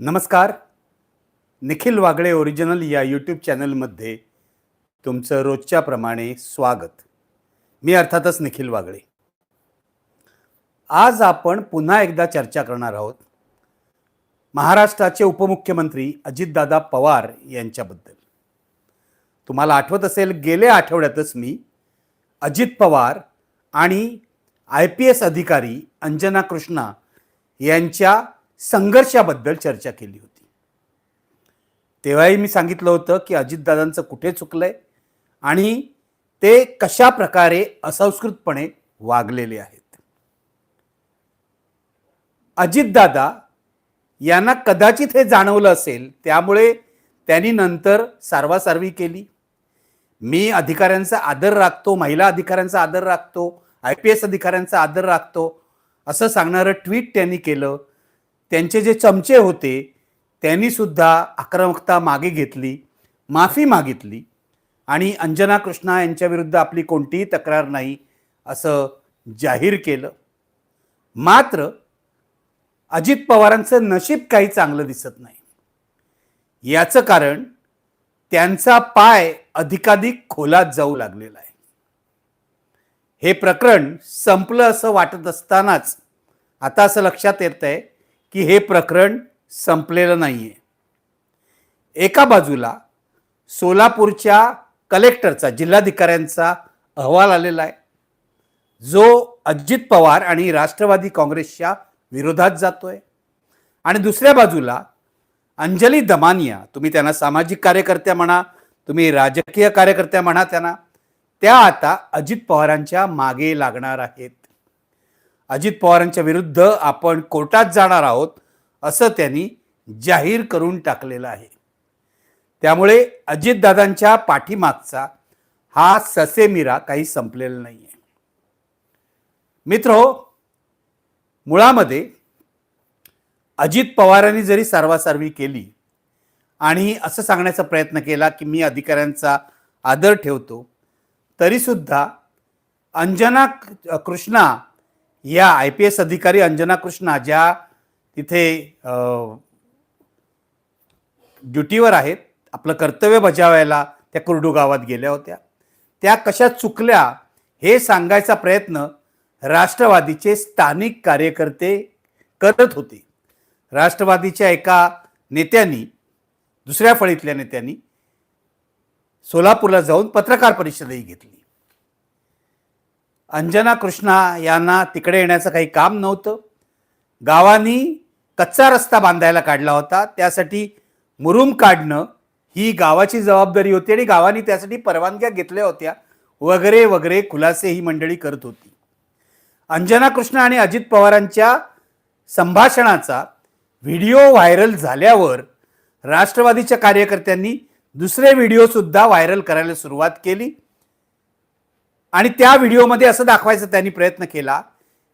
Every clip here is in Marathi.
नमस्कार. निखिल वागळे ओरिजिनल या यूट्यूब चॅनलमध्ये तुमचं रोजच्याप्रमाणे स्वागत. मी अर्थातच निखिल वागळे. आज आपण पुन्हा एकदा चर्चा करणार आहोत महाराष्ट्राचे उपमुख्यमंत्री अजितदादा पवार यांच्याबद्दल. तुम्हाला आठवत असेल गेल्या आठवड्यातच मी अजित पवार आणि आय पी एस अधिकारी अंजना कृष्णा यांच्या संघर्षाबद्दल चर्चा केली होती. तेव्हाही मी सांगितलं होतं की अजितदादांचं कुठे चुकलंय आणि ते कशा प्रकारे असंस्कृतपणे वागलेले आहेत. अजितदादा यांना कदाचित हे जाणवलं असेल त्यामुळे त्यांनी नंतर सारवासारवी केली. मी अधिकाऱ्यांचा आदर राखतो महिला अधिकाऱ्यांचा आदर राखतो आय पी एस अधिकाऱ्यांचा आदर राखतो असं सांगणारं ट्विट त्यांनी केलं. त्यांचे जे चमचे होते त्यांनी सुद्धा आक्रमकता मागे घेतली माफी मागितली. आणि अंजना कृष्णा यांच्याविरुद्ध आपली कोणतीही तक्रार नाही असं जाहीर केलं. मात्र अजित पवारांचं नशीब काही चांगलं दिसत नाही. याचं कारण त्यांचा पाय अधिकाधिक खोलात जाऊ लागलेला आहे. हे प्रकरण संपलं असं वाटत असतानाच आता असं लक्षात येत आहे की हे प्रकरण संपलेलं नाही आहे एका बाजूला सोलापूरच्या कलेक्टरचा जिल्हाधिकाऱ्यांचा अहवाल आलेला आहे. जो अजित पवार आणि राष्ट्रवादी काँग्रेसच्या विरोधात जातोय. आणि दुसऱ्या बाजूला अंजली दमानिया तुम्ही त्यांना सामाजिक कार्यकर्त्या म्हणा तुम्ही राजकीय कार्यकर्त्या म्हणा त्यांना त्या आता अजित पवारांच्या मागे लागणार आहेत. अजित पवारांच्या विरुद्ध आपण कोर्टात जाणार आहोत असं त्यांनी जाहीर करून टाकलेलं आहे. त्यामुळे अजितदादांच्या पाठीमागचा हा ससेमिरा काही संपलेला नाही आहे मित्र मुळामध्ये अजित पवारांनी जरी सारवासारवी केली आणि असं सांगण्याचा प्रयत्न केला की मी अधिकाऱ्यांचा आदर ठेवतो तरीसुद्धा अंजना कृष्णा या आय पी एस अधिकारी अंजना कृष्णा ज्या तिथे ड्युटीवर आहेत आपलं कर्तव्य बजावायला त्या कुर्डू गावात गेल्या होत्या. त्या कशा चुकल्या हे सांगायचा प्रयत्न राष्ट्रवादीचे स्थानिक कार्यकर्ते करत होते. राष्ट्रवादीच्या एका नेत्यांनी दुसऱ्या फळीतल्या नेत्यांनी सोलापूरला जाऊन पत्रकार परिषदही घेतली. अंजना कृष्णा यांना तिकडे येण्याचं काही काम नव्हतं. गावांनी कच्चा रस्ता बांधायला काढला होता. त्यासाठी मुरुम काढणं ही गावाची जबाबदारी होती आणि गावांनी त्यासाठी परवानग्या घेतल्या होत्या. वगैरे वगैरे खुलासे ही मंडळी करत होती. अंजना कृष्णा आणि अजित पवारांच्या संभाषणाचा व्हिडिओ व्हायरल झाल्यावर राष्ट्रवादीच्या कार्यकर्त्यांनी दुसरे व्हिडिओसुद्धा व्हायरल करायला सुरुवात केली. आणि त्या व्हिडिओमध्ये असं दाखवायचा त्यांनी प्रयत्न केला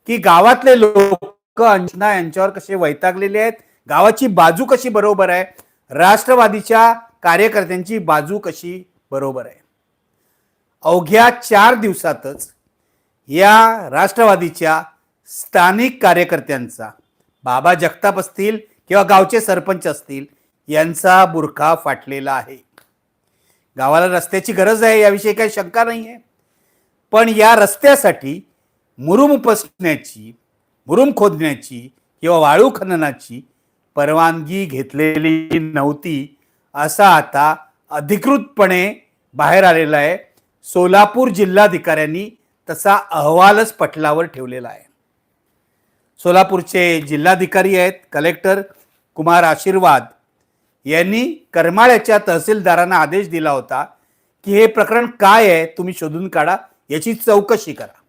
की गावातले लोक अंजना यांच्यावर कसे वैतागलेले आहेत गावाची बाजू कशी बरोबर आहे राष्ट्रवादीच्या कार्यकर्त्यांची बाजू कशी बरोबर आहे. अवघ्या चार दिवसातच या राष्ट्रवादीच्या स्थानिक कार्यकर्त्यांचा बाबा जगताप असतील किंवा गावचे सरपंच असतील यांचा बुरखा फाटलेला आहे. गावाला रस्त्याची गरज आहे याविषयी काही शंका नाही आहे पण या रस्त्यासाठी मुरुम उपसण्याची मुरुम खोदण्याची किंवा वाळू खननाची परवानगी घेतलेली नव्हती असा आता अधिकृतपणे बाहेर आलेला आहे. सोलापूर जिल्हाधिकाऱ्यांनी तसा अहवालच पटलावर ठेवलेला आहे. सोलापूरचे जिल्हाधिकारी आहेत कलेक्टर कुमार आशीर्वाद. यांनी करमाळ्याच्या तहसीलदारांना आदेश दिला होता की हे प्रकरण काय आहे तुम्ही शोधून काढा. याची चौकशी करा.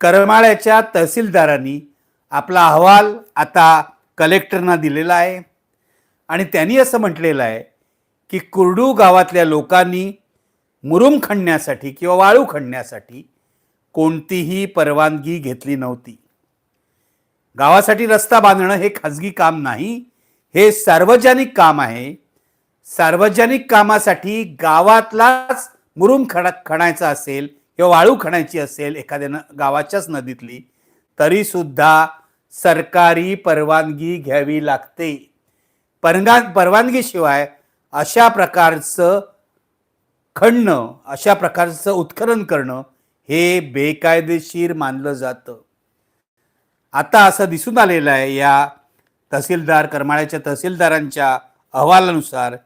करमाळ्याच्या तहसीलदारांनी आपला अहवाल आता कलेक्टरना दिलेला आहे. आणि त्यांनी असं म्हटलेलं आहे की कुर्डू गावातल्या लोकांनी मुरुम खणण्यासाठी किंवा वाळू खणण्यासाठी कोणतीही परवानगी घेतली नव्हती. गावासाठी रस्ता बांधणं हे खाजगी काम नाही हे सार्वजनिक काम आहे. सार्वजनिक कामासाठी गावातलाच मुरुम खड खणायचा असेल किंवा वाळू खणायची असेल एखाद्या न गावाच्याच नदीतली तरीसुद्धा सरकारी परवानगी घ्यावी लागते. परंगा परवानगीशिवाय अशा प्रकारचं खणणं अशा प्रकारचं उत्खनन करणं हे बेकायदेशीर मानलं जातं. आता असं दिसून आलेलं आहे या तहसीलदार करमाळ्याच्या तहसीलदारांच्या अहवालानुसार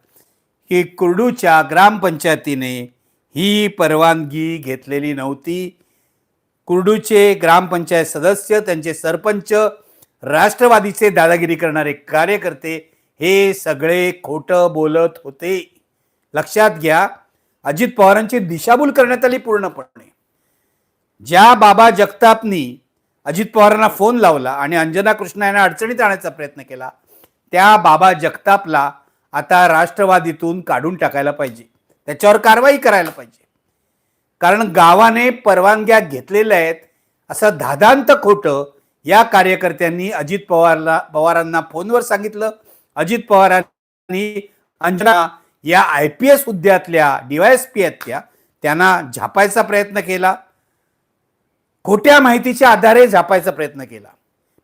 की कुर्डूच्या ग्रामपंचायतीने ही परवानगी घेतलेली नव्हती. कुर्डूचे ग्रामपंचायत सदस्य त्यांचे सरपंच राष्ट्रवादीचे दादागिरी करणारे कार्यकर्ते हे सगळे खोटं बोलत होते. लक्षात घ्या अजित पवारांची दिशाभूल करण्यात आली पूर्णपणे. ज्या बाबा जगतापनी अजित पवारांना फोन लावला आणि अंजना कृष्णा यांना अडचणीत आणण्याचा प्रयत्न केला त्या बाबा जगतापला आता राष्ट्रवादीतून काढून टाकायला पाहिजे. त्याच्यावर कारवाई करायला पाहिजे. कारण गावाने परवानग्या घेतलेल्या आहेत असं धादांत खोटं या कार्यकर्त्यांनी अजित पवारला पवारांना फोनवर सांगितलं. अजित पवारांनी अंजना या आय पी एस हुद्द्यातल्या डीवायएसपी त्यांना झापायचा प्रयत्न केला. खोट्या माहितीच्या आधारे झापायचा प्रयत्न केला.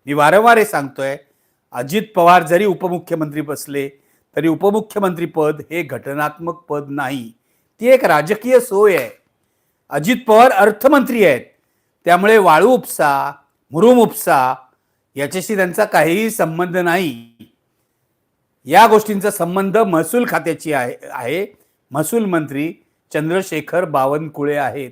मी वारंवार हे सांगतोय अजित पवार जरी उपमुख्यमंत्री बसले तरी उपमुख्यमंत्री पद हे घटनात्मक पद नाही. ती एक राजकीय सोय आहे. अजित पवार अर्थमंत्री आहेत. त्यामुळे वाळू उपसा मुरुम उपसा याच्याशी त्यांचा काहीही संबंध नाही. या गोष्टींचा संबंध महसूल खात्याची आहे आहे. महसूल मंत्री चंद्रशेखर बावनकुळे आहेत.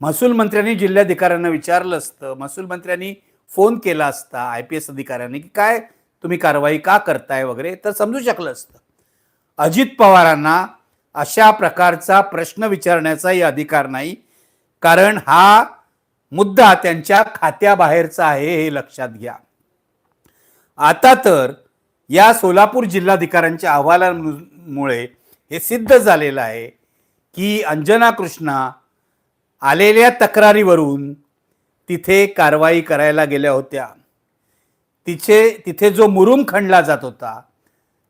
महसूल मंत्र्यांनी जिल्हाधिकाऱ्यांना विचारलं असतं. महसूल मंत्र्यांनी फोन केला असता आय पी एस अधिकाऱ्यांनी की काय तुम्ही कारवाई का करताय वगैरे तर समजू शकलं असतं. अजित पवारांना अशा प्रकारचा प्रश्न विचारण्याचाही अधिकार नाही कारण हा मुद्दा त्यांच्या खात्याबाहेरचा आहे हे लक्षात घ्या. आता तर या सोलापूर जिल्हाधिकाऱ्यांच्या अहवालांमुळे हे सिद्ध झालेलं आहे की अंजना कृष्णा आलेल्या तक्रारीवरून तिथे कारवाई करायला गेल्या होत्या. तिचे तिथे जो मुरुम खणला जात होता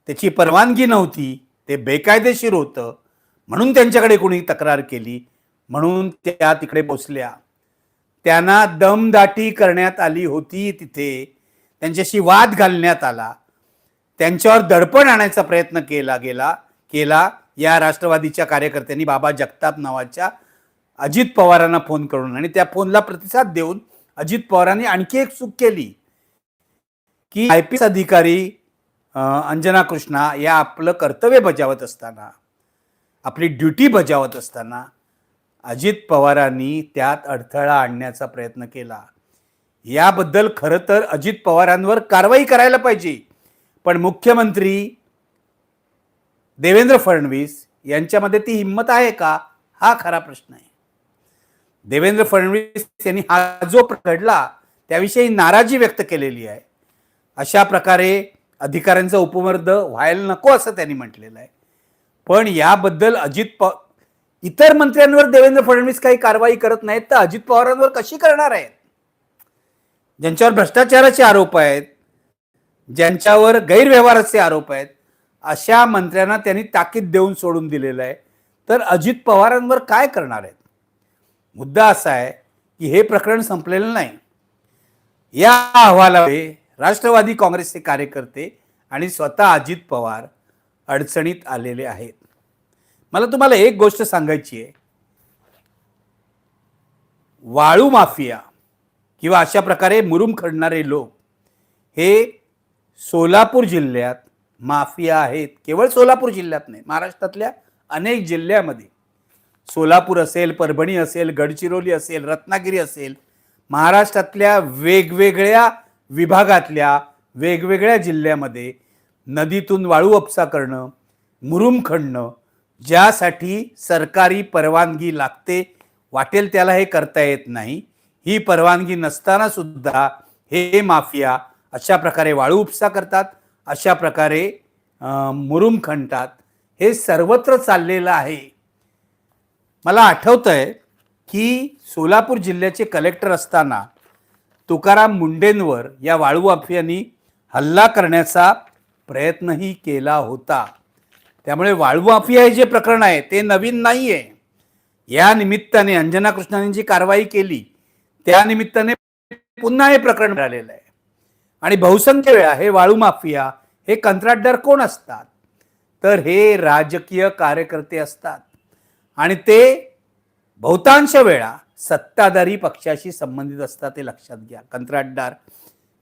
त्याची परवानगी नव्हती ते बेकायदेशीर होतं. म्हणून त्यांच्याकडे कोणी तक्रार केली. म्हणून त्या तिकडे पोचल्या. त्यांना दमदाटी करण्यात आली होती तिथे. त्यांच्याशी वाद घालण्यात आला. त्यांच्यावर दडपण आणायचा प्रयत्न केला गेला केला. या राष्ट्रवादीच्या कार्यकर्त्यांनी बाबा जगताप नावाच्या अजित पवारांना फोन करून आणि त्या फोनला प्रतिसाद देऊन अजित पवारांनी आणखी एक चूक केली. की आय पी एस अधिकारी अंजना कृष्णा या आपलं कर्तव्य बजावत असताना आपली ड्युटी बजावत असताना अजित पवारांनी त्यात अडथळा आणण्याचा प्रयत्न केला. याबद्दल खरं तर अजित पवारांवर कारवाई करायला पाहिजे. पण मुख्यमंत्री देवेंद्र फडणवीस यांच्यामध्ये ती हिंमत आहे का? हा खरा प्रश्न आहे. देवेंद्र फडणवीस यांनी हा जो घडला त्याविषयी नाराजी व्यक्त केलेली आहे. अशा प्रकारे अधिकाऱ्यांचा उपमर्द व्हायला नको असं त्यांनी म्हटलेलं आहे. पण याबद्दल अजित प इतर मंत्र्यांवर देवेंद्र फडणवीस काही कारवाई करत नाहीत तर अजित पवारांवर कशी करणार आहेत? ज्यांच्यावर भ्रष्टाचाराचे आरोप आहेत ज्यांच्यावर गैरव्यवहाराचे आरोप आहेत अशा मंत्र्यांना त्यांनी ताकीद देऊन सोडून दिलेलं आहे. तर अजित पवारांवर काय करणार आहेत? मुद्दा असा आहे की हे प्रकरण संपलेलं नाही. या अहवालामध्ये राष्ट्रवादी काँग्रेसचे कार्यकर्ते आणि स्वतः अजित पवार अडचणीत आलेले आहेत. मला तुम्हाला एक गोष्ट सांगायची आहे. वाळू माफिया किंवा अशा प्रकारे मुरुम खडणारे लोक हे सोलापूर जिल्ह्यात माफिया आहेत. केवळ सोलापूर जिल्ह्यात नाही महाराष्ट्रातल्या अनेक जिल्ह्यामध्ये. सोलापूर असेल परभणी असेल गडचिरोली असेल रत्नागिरी असेल महाराष्ट्रातल्या वेगवेगळ्या विभागातल्या वेगवेगळ्या जिल्ह्यामध्ये नदीतून वाळू उपसा करणं मुरुम खणणं ज्यासाठी सरकारी परवानगी लागते वाटेल त्याला हे करता येत नाही. ही परवानगी नसताना सुद्धा हे माफिया अशा प्रकारे वाळू उपसा करतात अशा प्रकारे मुरुम खणतात. हे सर्वत्र चाललेलं आहे. मला आठवतं आहे की सोलापूर जिल्ह्याचे कलेक्टर असताना तुकाराम मुंडेंवर या वाळू माफियांनी हल्ला करण्याचा प्रयत्नही केला होता. त्यामुळे वाळू माफिया हे जे प्रकरण आहे ते नवीन नाही आहे या निमित्ताने अंजना कृष्णाने जी कारवाई केली त्या निमित्ताने पुन्हा हे प्रकरण मिळालेलं आहे. आणि बहुसंख्य वेळा हे वाळू माफिया हे कंत्राटदार कोण असतात? तर हे राजकीय कार्यकर्ते असतात. आणि ते बहुतांश वेळा सत्ताधारी पक्षाशी संबंधित असतात ते लक्षात घ्या. कंत्राटदार.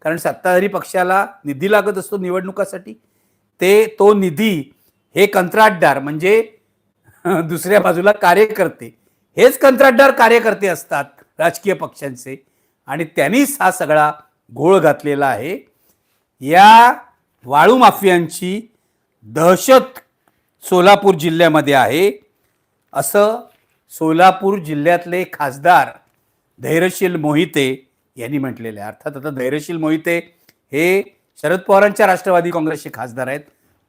कारण सत्ताधारी पक्षाला निधी लागत असतो निवडणुकासाठी. ते तो निधी हे कंत्राटदार म्हणजे दुसऱ्या बाजूला कार्यकर्ते. हेच कंत्राटदार कार्यकर्ते असतात राजकीय पक्षांचे. आणि त्यांनीच हा सगळा घोळ घातलेला आहे. या वाळू माफियांची दहशत सोलापूर जिल्ह्यामध्ये आहे. असं सोलापूर जिल्ह्यातले खासदार धैर्यशील मोहिते यांनी म्हटलेले आहे. अर्थात आता धैर्यशील मोहिते हे शरद पवारांच्या राष्ट्रवादी काँग्रेसचे खासदार आहेत.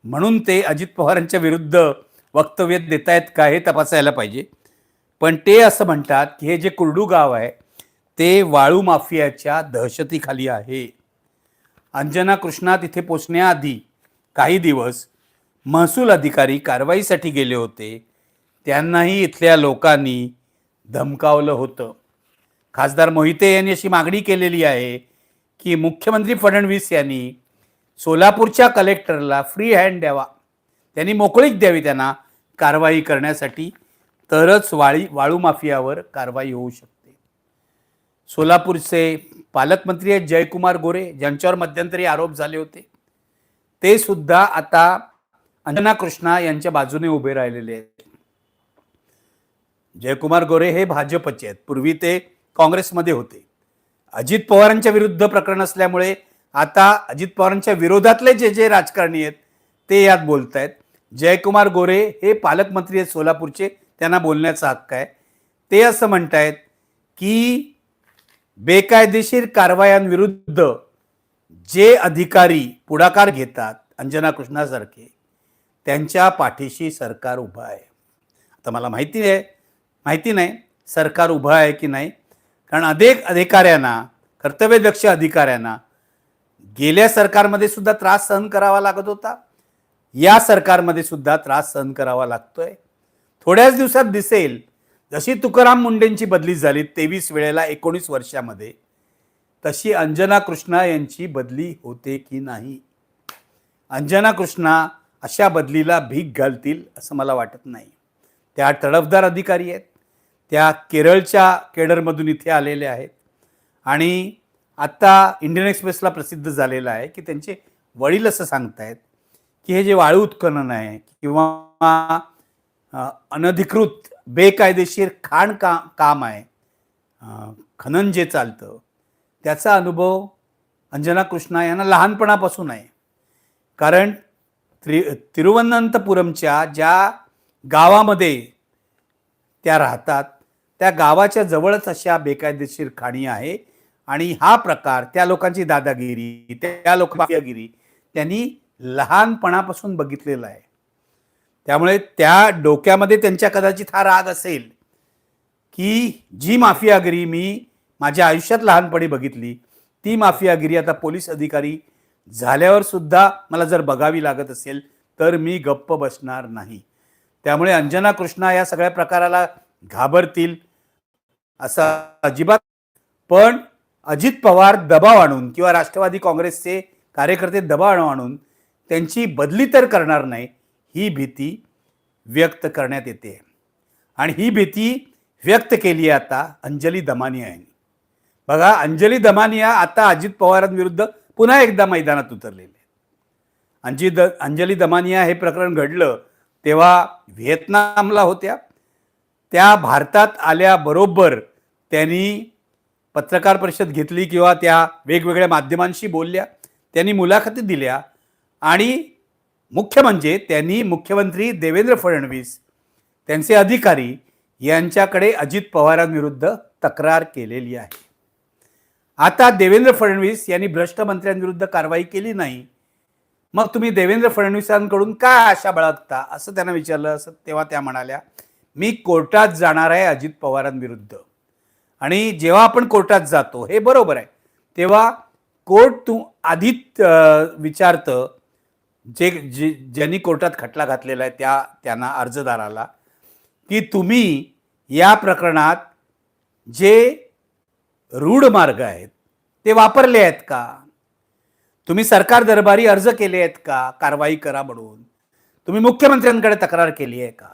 म्हणून ते अजित पवारांच्या विरुद्ध वक्तव्य देत आहेत का हे तपासायला पाहिजे. पण ते असं म्हणतात की हे जे कुर्डू गाव आहे ते वाळू माफियाच्या दहशतीखाली आहे. अंजना कृष्णा तिथे पोचण्याआधी काही दिवस महसूल अधिकारी कारवाईसाठी गेले होते. त्यांनाही इथल्या लोकांनी धमकावलं होतं. खासदार मोहिते यांनी अशी मागणी केलेली आहे की मुख्यमंत्री फडणवीस यांनी सोलापूरच्या कलेक्टरला फ्री हँड द्यावा. त्यांनी मोकळीक द्यावी त्यांना कारवाई करण्यासाठी. तरच वाळी वाळू माफियावर कारवाई होऊ शकते. सोलापूरचे पालकमंत्री आहेत जयकुमार गोरे ज्यांच्यावर मध्यंतरी आरोप झाले होते. ते सुद्धा आता अंजना कृष्णा यांच्या बाजूने उभे राहिलेले आहेत. जयकुमार गोरे हे भाजपचे आहेत. पूर्वी ते काँग्रेसमध्ये होते. अजित पवारांच्या विरुद्ध प्रकरण असल्यामुळे आता अजित पवारांच्या विरोधातले जे जे राजकारणी आहेत ते यात बोलत आहेत जयकुमार गोरे हे पालकमंत्री आहेत सोलापूरचे त्यांना बोलण्याचा हक्क आहे. ते असं म्हणतायत की बेकायदेशीर कारवायांविरुद्ध जे अधिकारी पुढाकार घेतात अंजना कृष्णासारखे त्यांच्या पाठीशी सरकार उभं आहे. आता मला माहिती आहे माहिती नाही सरकार उभं आहे की नाही? कारण अनेक अधिकाऱ्यांना कर्तव्यदक्ष अधिकाऱ्यांना गेल्या सरकारमध्ये सुद्धा त्रास सहन करावा लागत होता. या सरकारमध्ये सुद्धा त्रास सहन करावा लागतोय. थोड्याच दिवसात दिसेल जशी तुकाराम मुंडेंची बदली झाली तेवीस वेळेला एकोणीस वर्षामध्ये तशी अंजना कृष्णा यांची बदली होते की नाही? अंजना कृष्णा अशा बदलीला भीक घालतील असं मला वाटत नाही. त्या तडफदार अधिकारी आहेत. त्या केरळच्या केडरमधून इथे आलेल्या आहेत. आणि आत्ता इंडियन एक्सप्रेसला प्रसिद्ध झालेलं आहे की त्यांचे वडील असं सांगतायत की हे जे वाळू उत्खनन आहे किंवा अनधिकृत बेकायदेशीर खाण का काम आहे खनन जे चालतं त्याचा अनुभव अंजना कृष्णा यांना लहानपणापासून आहे. कारण त्रि तिरुवनंतपुरमच्या ज्या गावामध्ये त्या राहतात त्या गावाच्या जवळच अशा बेकायदेशीर खाणी आहे. आणि हा प्रकार त्या लोकांची दादागिरी त्या लोक माफियागिरी त्यांनी लहानपणापासून बघितलेला आहे. त्यामुळे त्या डोक्यामध्ये त्यांच्या कदाचित हा राग असेल की जी माफियागिरी मी माझ्या आयुष्यात लहानपणी बघितली ती माफियागिरी आता पोलीस अधिकारी झाल्यावर सुद्धा मला जर बघावी लागत असेल तर मी गप्प बसणार नाही. त्यामुळे अंजना कृष्णा या सगळ्या प्रकाराला घाबरतील. असं अजिबात पण अजित पवार दबाव आणून किंवा राष्ट्रवादी काँग्रेसचे कार्यकर्ते दबाव आणून त्यांची बदली तर करणार नाही ही भीती व्यक्त करण्यात येते. आणि ही भीती व्यक्त केली आहे आता अंजली दमानिया यांनी बघा अंजली दमानिया आता अजित पवारांविरुद्ध पुन्हा एकदा मैदानात उतरलेले आहेत. अंजी द अंजली दमानिया हे प्रकरण घडलं तेव्हा व्हिएतनामला होत्या. त्या भारतात आल्याबरोबर त्यांनी पत्रकार परिषद घेतली किंवा त्या वेगवेगळ्या माध्यमांशी बोलल्या त्यांनी मुलाखती दिल्या आणि मुख्य म्हणजे त्यांनी मुख्यमंत्री देवेंद्र फडणवीस त्यांचे अधिकारी यांच्याकडे अजित पवारांविरुद्ध तक्रार केलेली आहे. आता देवेंद्र फडणवीस यांनी भ्रष्ट मंत्र्यांविरुद्ध कारवाई केली नाही. मग तुम्ही देवेंद्र फडणवीसांकडून का आशा बाळगता? असं त्यांना विचारलं असं तेव्हा त्या म्हणाल्या मी कोर्टात जाणार आहे अजित पवारांविरुद्ध. आणि जेव्हा आपण कोर्टात जातो हे बरोबर आहे. तेव्हा कोर्ट तू आधीच विचारतं जे जे ज्यांनी कोर्टात खटला घातलेला आहे त्या त्यांना अर्जदाराला की तुम्ही या प्रकरणात जे रूढ मार्ग आहेत ते वापरले आहेत का? तुम्ही सरकार दरबारी अर्ज केले आहेत का? कारवाई करा म्हणून. तुम्ही मुख्यमंत्र्यांकडे तक्रार केली आहे का?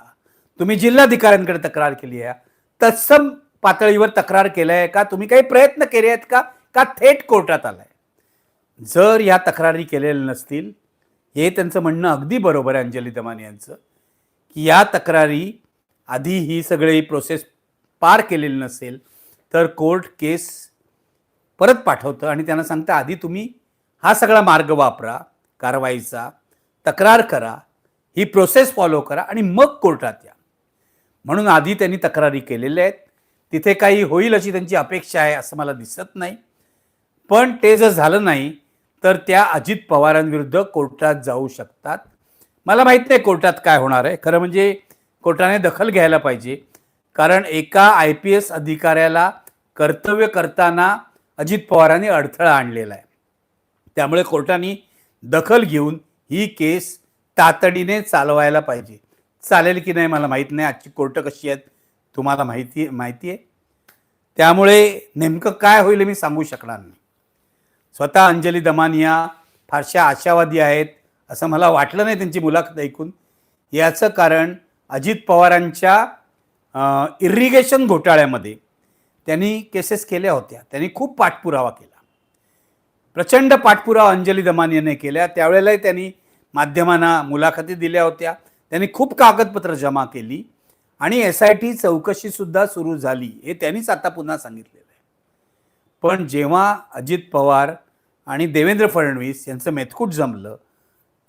तुम्ही जिल्हाधिकाऱ्यांकडे तक्रार केली आहे. तत्सम पातळीवर तक्रार केलाय का? तुम्ही काही प्रयत्न केले आहेत का? का थेट कोर्टात आलाय? जर या तक्रारी केलेल्या नसतील हे त्यांचं म्हणणं अगदी बरोबर आहे अंजली दमाने यांचं की या तक्रारी आधी ही सगळी प्रोसेस पार केलेली नसेल तर कोर्ट केस परत पाठवतं आणि त्यांना सांगतं आधी तुम्ही हा सगळा मार्ग वापरा कारवाईचा तक्रार करा ही प्रोसेस फॉलो करा आणि मग कोर्टात या. म्हणून आधी त्यांनी तक्रारी केलेल्या आहेत. तिथे काही होईल अशी त्यांची अपेक्षा आहे असं मला दिसत नाही. पण ते जर झालं नाही तर त्या अजित पवारांविरुद्ध कोर्टात जाऊ शकतात. मला माहीत नाही कोर्टात काय होणार आहे. खरं म्हणजे कोर्टाने दखल घ्यायला पाहिजे. कारण एका आय पी एस अधिकाऱ्याला कर्तव्य करताना अजित पवारांनी अडथळा आणलेला आहे. त्यामुळे कोर्टाने दखल घेऊन ही केस तातडीने चालवायला पाहिजे. चालेल की नाही मला माहीत नाही. आजची कोर्ट कशी आहेत? तुम्हाला माहिती माहिती आहे. त्यामुळे नेमकं काय होईल हे मी सांगू शकणार नाही. स्वतः अंजली दमानिया फारशा आशावादी आहेत असं मला वाटलं नाही त्यांची मुलाखत ऐकून. याचं कारण अजित पवारांच्या इरिगेशन घोटाळ्यामध्ये त्यांनी केसेस केल्या होत्या. त्यांनी खूप पाठपुरावा केला. प्रचंड पाठपुरावा अंजली दमानियाने केल्या त्यावेळेलाही त्यांनी माध्यमांना मुलाखती दिल्या होत्या. त्यांनी खूप कागदपत्र जमा केली. आणि एस आय टी चौकशीसुद्धा सुरू झाली हे त्यांनीच आता पुन्हा सांगितलेलं आहे. पण जेव्हा अजित पवार आणि देवेंद्र फडणवीस यांचं मेथकूट जमलं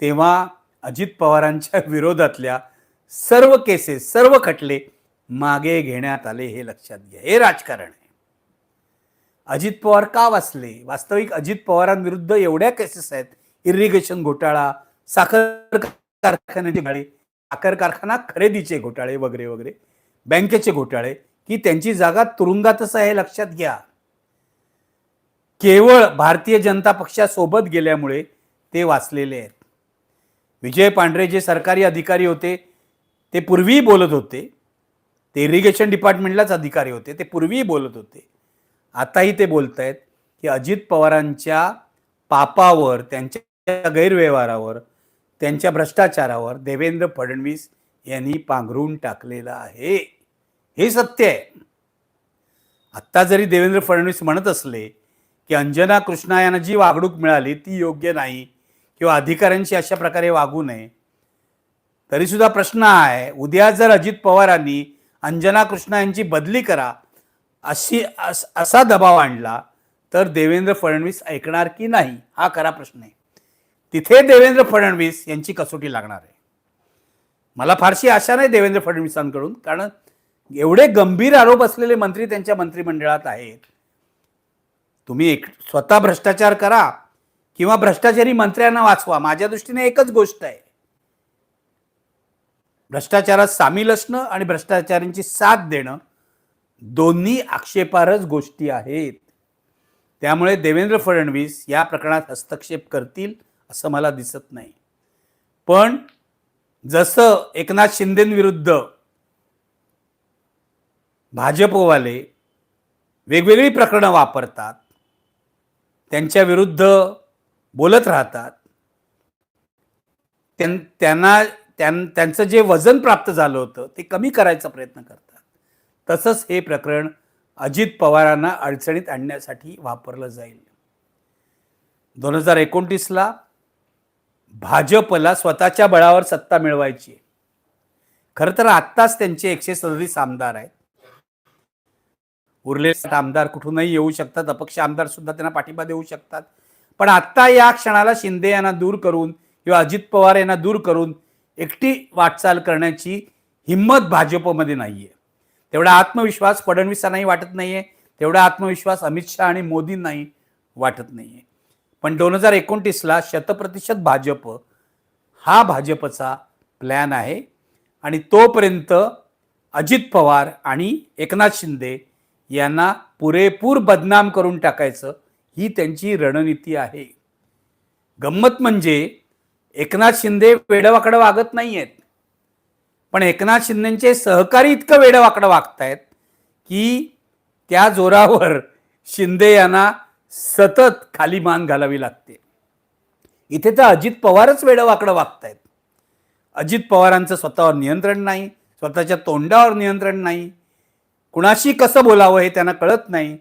तेव्हा अजित पवारांच्या विरोधातल्या सर्व केसेस सर्व खटले मागे घेण्यात आले हे लक्षात घ्या. हे राजकारण आहे. अजित पवार का वाचले? वास्तविक अजित पवारांविरुद्ध एवढ्या केसेस आहेत इरिगेशन घोटाळा साखर कारखान्याचे गाडी साखर कारखाना खरेदीचे घोटाळे वगैरे वगैरे. बँकेचे घोटाळे. की त्यांची जागा तुरुंगातच आहे हे लक्षात घ्या. केवळ भारतीय जनता पक्षासोबत गेल्यामुळे ते वाचलेले आहेत. विजय पांढरे जे सरकारी अधिकारी होते ते पूर्वीही बोलत होते. ते इरिगेशन डिपार्टमेंटलाच अधिकारी होते ते पूर्वीही बोलत होते. आताही ते बोलत आहेत की अजित पवारांच्या पापावर त्यांच्या गैरव्यवहारावर त्यांच्या भ्रष्टाचारावर देवेंद्र फडणवीस यांनी पांघरून टाकलेलं आहे. हे सत्य आहे. आत्ता जरी देवेंद्र फडणवीस म्हणत असले की अंजना कृष्णा यांना जी वागणूक मिळाली ती योग्य नाही किंवा अधिकाऱ्यांशी अशा प्रकारे वागू नये तरीसुद्धा प्रश्न आहे उद्या जर अजित पवारांनी अंजना कृष्णा यांची बदली करा अशी अस असा दबाव आणला तर देवेंद्र फडणवीस ऐकणार की नाही? हा खरा प्रश्न आहे. तिथे देवेंद्र फडणवीस यांची कसोटी लागणार आहे. मला फारशी आशा नाही देवेंद्र फडणवीसांकडून कारण एवढे गंभीर आरोप असलेले मंत्री त्यांच्या मंत्रिमंडळात आहेत. तुम्ही एक स्वतः भ्रष्टाचार करा किंवा भ्रष्टाचारी मंत्र्यांना वाचवा माझ्या दृष्टीने एकच गोष्ट आहे. भ्रष्टाचारात सामील असणं आणि भ्रष्टाचारांची साथ देणं दोन्ही आक्षेपार्हच गोष्टी आहेत. त्यामुळे देवेंद्र फडणवीस या प्रकरणात हस्तक्षेप करतील असं मला दिसत नाही. पण जसं एकनाथ शिंदेविरुद्ध भाजपवाले वेगवेगळी प्रकरणं वापरतात त्यांच्या विरुद्ध बोलत राहतात त्यां त्यांना त्यां त्यांचं जे वजन प्राप्त झालं होतं ते कमी करायचा प्रयत्न करतात. तसंच हे प्रकरण अजित पवारांना अडचणीत आणण्यासाठी वापरलं जाईल. दोन हजार एकोणतीसला भाजपला स्वतःच्या बळावर सत्ता मिळवायची आहे. खरं तर आत्ताच त्यांचे एकशे सदतीस आमदार आहेत. उरले आमदार कुठूनही येऊ शकतात अपक्ष आमदार सुद्धा त्यांना पाठिंबा देऊ शकतात. पण आत्ता या क्षणाला शिंदे यांना दूर करून किंवा अजित पवार यांना दूर करून एकटी वाटचाल करण्याची हिंमत भाजपमध्ये नाहीये. तेवढा आत्मविश्वास फडणवीसांनाही वाटत नाहीये तेवढा आत्मविश्वास अमित शहा आणि मोदींनाही वाटत नाहीये. पण दोन हजार एकोणतीसला शतप्रतिशत भाजप हा भाजपचा प्लॅन आहे. आणि तोपर्यंत अजित पवार आणि एकनाथ शिंदे यांना पुरेपूर बदनाम करून टाकायचं ही त्यांची रणनीती आहे. गंमत म्हणजे एकनाथ शिंदे वेडवाकडं वागत नाही आहेत पण एकनाथ शिंदेचे सहकारी इतकं वेडवाकडं वागतायत की त्या जोरावर शिंदे यांना सतत खाली मान घालावी लागते. इथे तर अजित पवारच वेडवाकडं वागतायत. अजित पवारांचं स्वतःवर नियंत्रण नाही स्वतःच्या तोंडावर नियंत्रण नाही. कुणाशी कसं बोलावं हे त्यांना कळत नाही.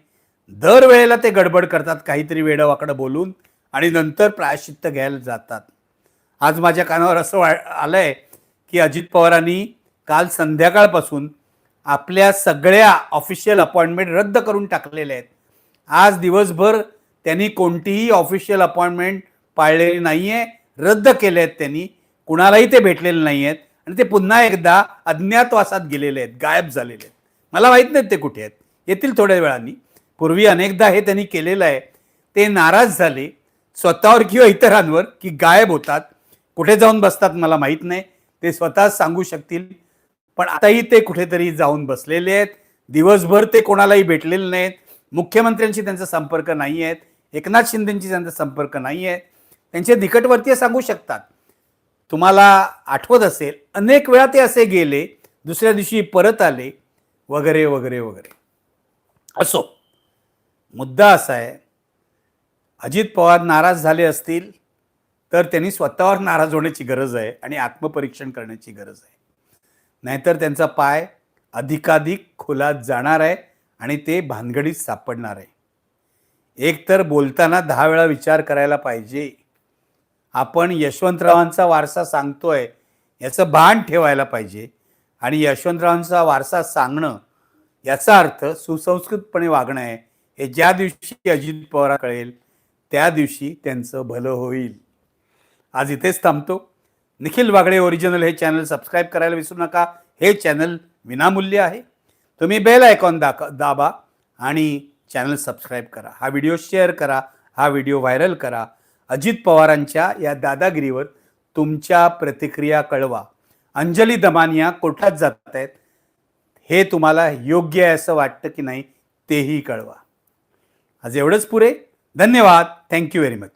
दरवेळेला ते गडबड करतात काहीतरी वेडवाकडं बोलून आणि नंतर प्रायश्चित्त घ्यायला जातात. आज माझ्या कानावर असं वा आलंय की अजित पवारांनी काल संध्याकाळपासून आपल्या सगळ्या ऑफिशियल अपॉइंटमेंट रद्द करून टाकलेल्या आहेत. आज दिवसभर त्यांनी कोणतीही ऑफिशियल अपॉइंटमेंट पाळलेली नाही आहे रद्द केले आहेत त्यांनी कुणालाही ते भेटलेले नाही आहेत आणि ते पुन्हा एकदा अज्ञातवासात गेलेले आहेत गायब झालेले आहेत. मला माहीत नाहीत ते कुठे आहेत. येतील थोड्या वेळाने. पूर्वी अनेकदा हे त्यांनी केलेलं आहे. ते नाराज झाले स्वतःवर किंवा इतरांवर की गायब होतात. कुठे जाऊन बसतात मला माहीत नाही. ते स्वतःच सांगू शकतील. पण आताही ते कुठेतरी जाऊन बसलेले आहेत. दिवसभर ते कोणालाही भेटलेले नाहीत. मुख्यमंत्र्यांशी त्यांचा संपर्क नाही आहेत एकनाथ शिंदेंशी त्यांचा संपर्क नाही आहे त्यांचे निकटवर्तीय सांगू शकतात. तुम्हाला आठवत असेल अनेक वेळा ते असे गेले दुसऱ्या दिवशी परत आले वगैरे वगैरे वगैरे. असो मुद्दा असा आहे अजित पवार नाराज झाले असतील तर त्यांनी स्वतःवर नाराज होण्याची गरज आहे आणि आत्मपरीक्षण करण्याची गरज आहे. नाहीतर त्यांचा पाय अधिकाधिक खोलात जाणार आहे. आणि ते भानगडीत सापडणार. आहे एक तर बोलताना दहा वेळा विचार करायला पाहिजे. आपण यशवंतरावांचा वारसा सांगतोय याचं भान ठेवायला पाहिजे. आणि यशवंतरावांचा वारसा सांगणं याचा अर्थ सुसंस्कृतपणे वागणं आहे. हे ज्या दिवशी अजित पवार कळेल त्या दिवशी त्यांचं भलं होईल. आज इथेच थांबतो. निखिल वागडे ओरिजिनल हे चॅनल सबस्क्राईब करायला विसरू नका. हे चॅनल विनामूल्य आहे. तुम्ही बेल आयकॉन दाख दाबा आणि चॅनल सबस्क्राईब करा. हा व्हिडिओ शेअर करा हा व्हिडिओ व्हायरल करा. अजित पवारांच्या या दादागिरीवर तुमच्या प्रतिक्रिया कळवा. अंजली दमानिया कोठात जात आहेत. हे तुम्हाला योग्य आहे असं वाटतं की नाही तेही कळवा. आज एवढंच पुरे. धन्यवाद. Thank you very much